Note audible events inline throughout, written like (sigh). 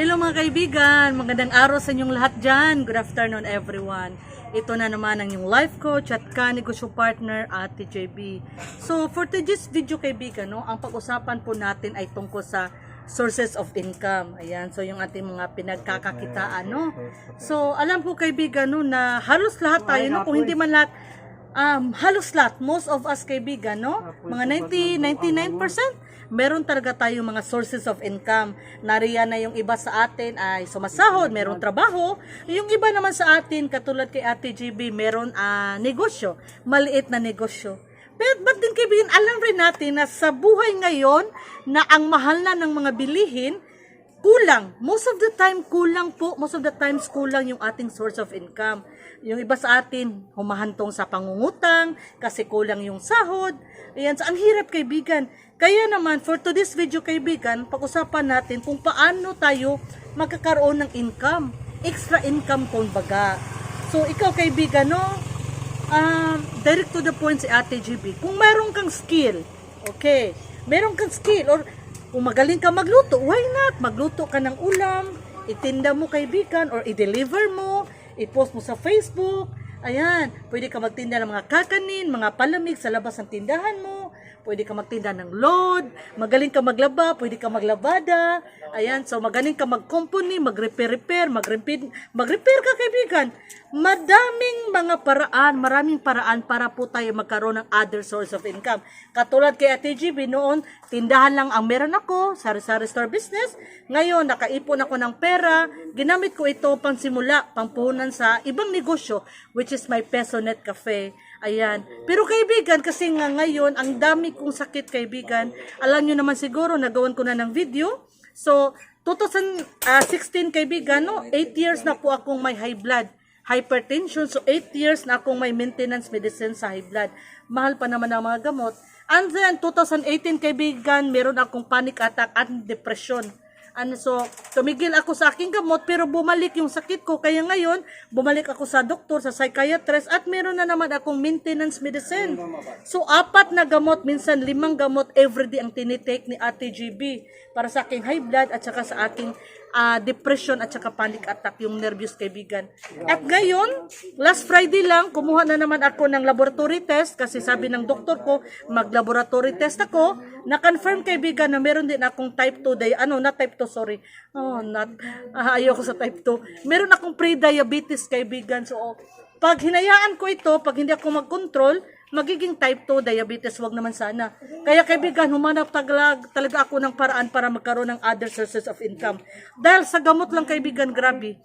Hello mga kaibigan, magandang araw sa inyong lahat dyan. Good afternoon everyone. Ito na naman ang inyong life coach at ka-negosyo partner, Ate JB. So for today's video kaibigan, no, ang pag-usapan po natin ay tungkol sa sources of income. Ayan, so yung ating mga pinagkakakitaan, no. So alam po kaibigan, no, na halos lahat tayo, no, kung hindi man lahat, um, halos lahat, most of us kaibigan, no, mga 90, 99%, meron talaga tayong mga sources of income. Nariyan na yung iba sa atin ay sumasahod, meron trabaho. Yung iba naman sa atin, katulad kay Ate GB, meron ah, negosyo, maliit na negosyo. Pero ba't din kaibigan, alam rin natin na sa buhay ngayon na ang mahal na ng mga bilihin, kulang. Most of the time, kulang po. Most of the times, kulang yung ating source of income. Yung iba sa atin, humahantong sa pangungutang, kasi kulang yung sahod. Ayan, so ang hirap kaibigan. Kaya naman, for today's video kaibigan, pag-usapan natin kung paano tayo magkakaroon ng income. Extra income kumbaga. So, ikaw kaibigan, no? um, direct to the point si Ate GB. Kung meron kang skill, okay, meron kang skill, or kung magaling ka magluto, why not? Magluto ka ng ulam, itinda mo kaibigan, or i-deliver mo, i-post mo sa Facebook, ayan, pwede ka magtinda ng mga kakanin, mga palamig sa labas ng tindahan mo, pwede ka magtinda ng load, magaling ka maglaba, pwede ka maglabada, ayan, so magaling ka mag-company, mag-repair-repair, mag-repair, mag-repair ka kaibigan. Madaming mga paraan, maraming paraan para po tayo magkaroon ng other source of income. Katulad kay Ate GB noon, tindahan lang ang meron ako, sari-sari store business. Ngayon, nakaipon ako ng pera, ginamit ko ito pang simula, pangpuhunan sa ibang negosyo, which is my Peso Net Cafe. Ayan. Pero kaibigan, kasi nga ngayon, ang dami kong sakit kaibigan. Alam nyo naman siguro, nagawan ko na ng video. So, 2016 kaibigan, no? 8 years na po akong may high blood hypertension. So, 8 years na akong may maintenance medicine sa high blood. Mahal pa naman ang mga gamot. And then, 2018 kaibigan, meron akong panic attack at depression. Ano, so, tumigil ako sa aking gamot, pero bumalik yung sakit ko. Kaya ngayon, bumalik ako sa doktor, sa psychiatrist, at meron na naman akong maintenance medicine. So, apat na gamot, minsan limang gamot everyday ang tinitake ni Ate GB para sa aking high blood at saka sa aking ah, depression at saka panic attack, yung nervous kaibigan. At ngayon, last Friday lang, kumuha na naman ako ng laboratory test kasi sabi ng doktor ko, mag-laboratory test ako. Na-confirm kaibigan na meron din akong type 2, di- ano, not type 2, sorry. Oh, not, ah, ayoko sa type 2. Meron akong pre-diabetes kaibigan. So, pag hinayaan ko ito, pag hindi ako mag-control, magiging type 2 diabetes, wag naman sana. Kaya kaibigan, humanap tagalag, talaga ako ng paraan para magkaroon ng other sources of income. Dahil sa gamot lang kaibigan, grabe.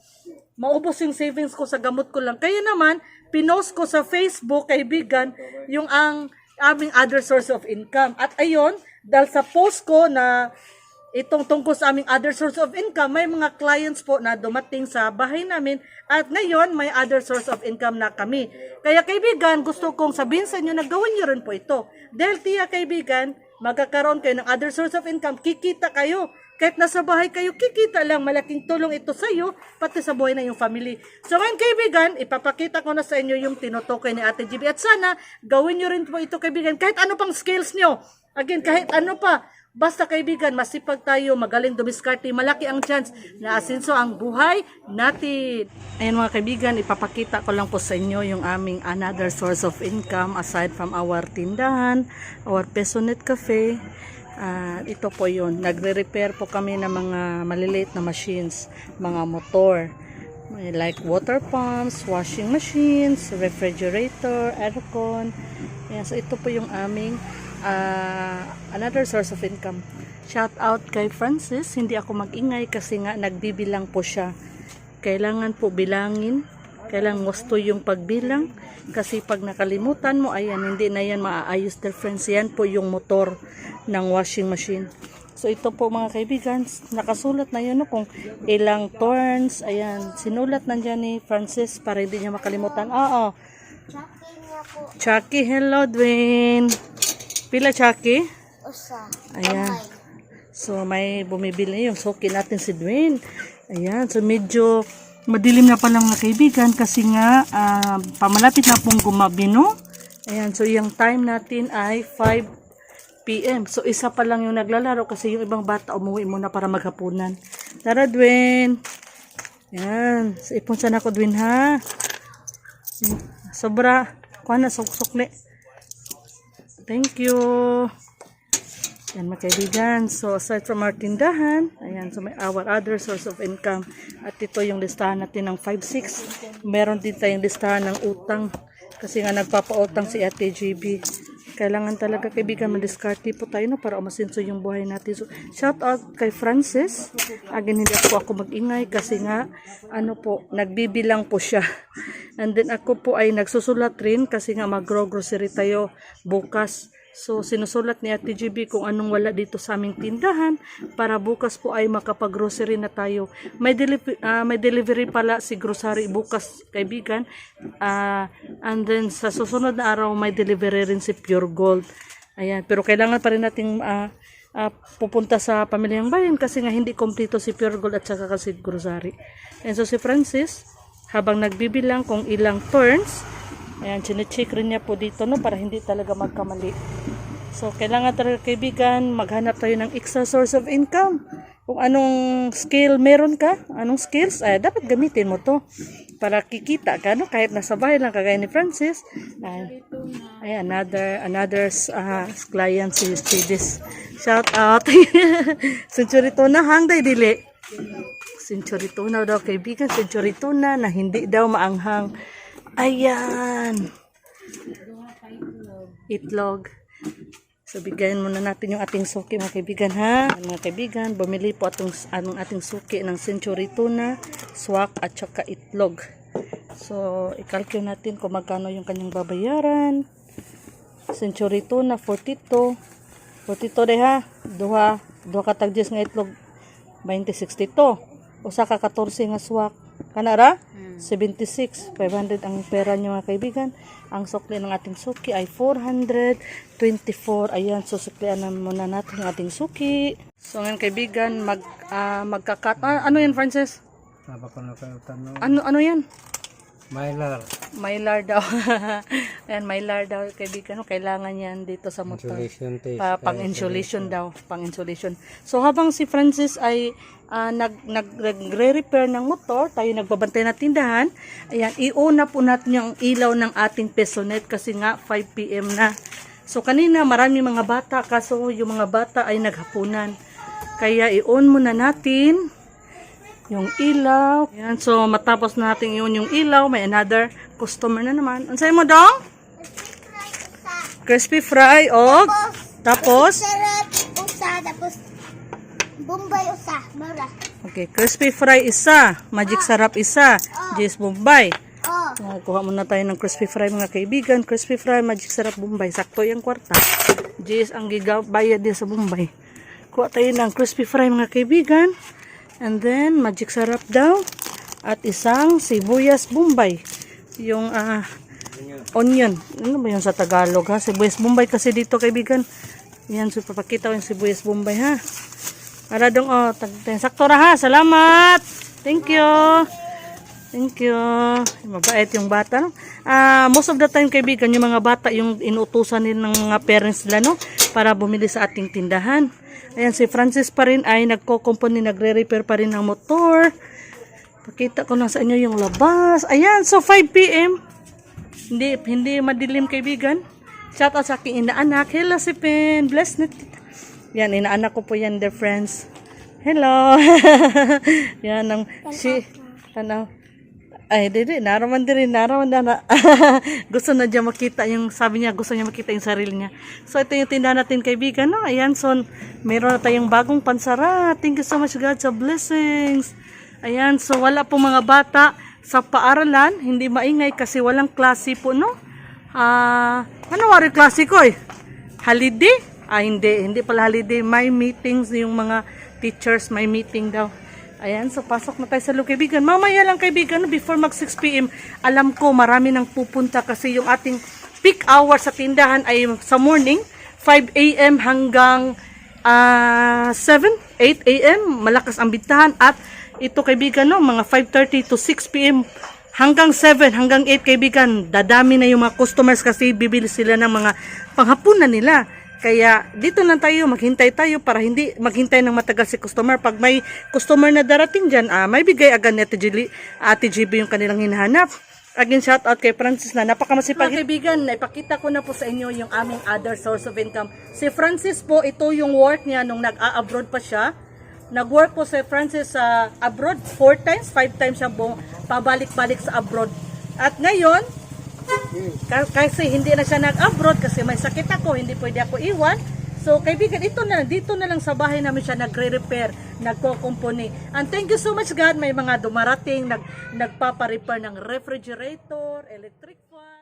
Maubos yung savings ko sa gamot ko lang. Kaya naman, pinost ko sa Facebook, kaibigan, yung ang aming other source of income. At ayun, dahil sa post ko na itong tungkol sa aming other source of income, may mga clients po na dumating sa bahay namin at ngayon may other source of income na kami. Kaya kaibigan, gusto kong sabihin sa inyo na gawin niyo rin po ito. Dahil tiya kaibigan, magkakaroon kayo ng other source of income, kikita kayo. Kahit nasa bahay kayo, kikita lang. Malaking tulong ito sa iyo, pati sa buhay ng iyong family. So ngayon kaibigan, ipapakita ko na sa inyo yung tinutukoy ni Ate GB. At sana, gawin nyo rin po ito kaibigan. Kahit ano pang skills nyo. Again, kahit ano pa. Basta kaibigan, masipag tayo, magaling dumiskarte, malaki ang chance na asenso ang buhay natin. Ayan mga kaibigan, ipapakita ko lang po sa inyo yung aming another source of income aside from our tindahan, our Pesonet Cafe. Ah, ito po yun, nagre-repair po kami ng mga maliliit na machines, mga motor. Like water pumps, washing machines, refrigerator, aircon. Ayan, so ito po yung aming ah, another source of income. Shout out kay Francis. Hindi ako magingay kasi nga nagbibilang po siya. Kailangan po bilangin. Kailangan gusto yung pagbilang. Kasi pag nakalimutan mo, ayan, hindi na yan maaayos. Dear friends, yan po yung motor ng washing machine. So ito po mga kaibigan, nakasulat na yun no, kung ilang turns. Ayan, sinulat na dyan ni Francis para hindi niya makalimutan. Oo. Chucky, hello Dwayne. Pila Chucky? Usa. Ayan. So, may bumibili yung suki natin si Dwayne. Ayan. So, medyo madilim na pa lang mga kaibigan kasi nga ah, pamalapit na pong gumabi, no? Ayan. So, yung time natin ay 5 p.m. So, isa pa lang yung naglalaro kasi yung ibang bata umuwi muna para maghapunan. Tara, Dwayne. Yan. Sa ipon sana ko, Dwayne, ha? Sobra. Kuha na, suk-sukli. Thank you. Yan mga kaibigan. So aside from our tindahan, ayan, so may our other source of income. At ito yung listahan natin ng 5-6. Meron din tayong listahan ng utang. Kasi nga nagpapautang si Ate JB. Kailangan talaga kaibigan madiskarte po tayo no, para umasinso yung buhay natin. So, shout out kay Francis. Again, hindi po ako mag-ingay kasi nga, ano po, nagbibilang po siya. And then ako po ay nagsusulat rin kasi nga mag-grocery tayo bukas. So, sinusulat ni Ate GB kung anong wala dito sa aming tindahan para bukas po ay makapag-grocery na tayo. May, deli- ah, may delivery pala si grocery bukas, kaibigan. Ah, and then, sa susunod na araw, may delivery rin si Pure Gold. Ayan. Pero kailangan pa rin nating ah, ah, pupunta sa pamilyang bayan kasi nga hindi kompleto si Pure Gold at saka kasi grocery. And so, si Francis, habang nagbibilang kung ilang turns, Ayan, chinecheck rin niya po dito no para hindi talaga magkamali. So, kailangan talaga kaibigan, maghanap tayo ng extra source of income. Kung anong skill meron ka, anong skills, ay dapat gamitin mo to para kikita ka, no? Kahit nasa bahay lang, kagaya ni Francis. Ay, ay another, another uh, client si Chidis. Shout out. (laughs) Century tuna, hangday dili. Century tuna daw, kaibigan. Century tuna na hindi daw maanghang. Ayan. Itlog. So, bigayan muna natin yung ating suki, mga kaibigan, ha? Mga kaibigan, bumili po atong, anong ating suki ng century tuna, swak, at saka itlog. So, ikalkyo natin kung magkano yung kanyang babayaran. Century tuna, 42. 42 de ha. Duha, duha katagdis nga itlog, 2062. Usa ka 14 nga swak. Kanara? 76. 500 ang pera niyo mga kaibigan. Ang sukli ng ating suki ay 424. Ayan, so suklian na muna natin ang ating suki. So ngayon kaibigan, mag, ah, magkakat. Ah, ano yan, Francis? Apa ko na kayo tanong? Ano, ano yan? Mylar. Mylar daw. (laughs) Ayan, mylar daw kaibigan. Kailangan yan dito sa motor. Insulation test. Pa, pang insulation daw, pang insulation. So habang si Francis ay ah, nag nag- nagre-repair ng motor, tayo nagbabantay na tindahan. Ayan, iuna po natin yung ilaw ng ating pesonet kasi nga 5 PM na. So kanina marami mga bata kaso yung mga bata ay naghapunan. Kaya i-on muna natin yung ilaw. Ayan, so matapos natin yun yung ilaw, may another customer na naman. Sa'yo mo dong? Crispy fry o tapos Sarap usa tapos Bombay usa, mura. Okay, crispy fry isa, magic sarap isa, Jis Bombay. Oh, Ah, kuha muna tayo ng crispy fry mga kaibigan. Crispy fry, magic sarap Bombay. Sakto yung kwarta. Jis ang gigabayad din sa Bombay. Kuha tayo ng crispy fry mga kaibigan. And then, magic sarap daw. At isang sibuyas Bombay. Yung ah onion. Ano ba yung sa Tagalog ha? Sibuyas Bombay kasi dito kaibigan. Yan, so papakita ko yung sibuyas Bombay ha. Para dong, oh, sakto na ha. Salamat. Thank you. Thank you. Mabait yung bata. no? Ah, most of the time kaibigan, yung mga bata yung inutusan din ng mga parents nila no para bumili sa ating tindahan. Ayan si Francis pa rin ay nagko-company, nagre-repair pa rin ng motor. Pakita ko lang sa inyo yung labas. Ayan, so 5 PM. Hindi hindi madilim kaibigan. Shout out sa aking inaanak. Hello si Pen. Bless na tita. Yan, inaanak ko po yan, dear friends. Hello. (laughs) yan, ang si, ano, ay, di, di, naraman din rin, naraman na, (laughs) gusto na niya makita yung, sabi niya, gusto niya makita yung sarili niya. So, ito yung tindahan natin, kaibigan, no? Ayan, so, meron na tayong bagong pansara. Thank you so much, God, sa blessings. Ayan, so, wala po mga bata sa paaralan, hindi maingay kasi walang klase po, no? Ah, ano wari klase ko eh? Holiday? Ah, hindi. Hindi pala holiday. May meetings yung mga teachers. May meeting daw. Ayan, so pasok na tayo sa loob, kaibigan. Mamaya lang, kaibigan, before mag 6 p.m., alam ko marami nang pupunta kasi yung ating peak hour sa tindahan ay sa morning, 5 a.m. hanggang ah 7, 8 a.m. Malakas ang bintahan at ito kaibigan no, mga 5.30 to 6 p.m. hanggang 7, hanggang 8 kaibigan, dadami na yung mga customers kasi bibili sila ng mga panghapunan nila. Kaya dito lang tayo, maghintay tayo para hindi maghintay ng matagal si customer. Pag may customer na darating dyan, ah, may bigay agad ni Ate, Jili, Ate GB yung kanilang hinahanap. Again, shout out kay Francis na napakamasipag. Mga kaibigan, ipakita ko na po sa inyo yung aming other source of income. Si Francis po, ito yung work niya nung nag-abroad pa siya. Nag-work po si Francis sa abroad four times, five times siya bum- pabalik-balik sa abroad. At ngayon, kasi hindi na siya nag-abroad kasi may sakit ako, hindi pwede ako iwan. So, kaibigan, ito na dito na lang sa bahay namin siya nagre-repair, nagko-company. And thank you so much God, may mga dumarating, nag, nagpapa-repair ng refrigerator, electric fan.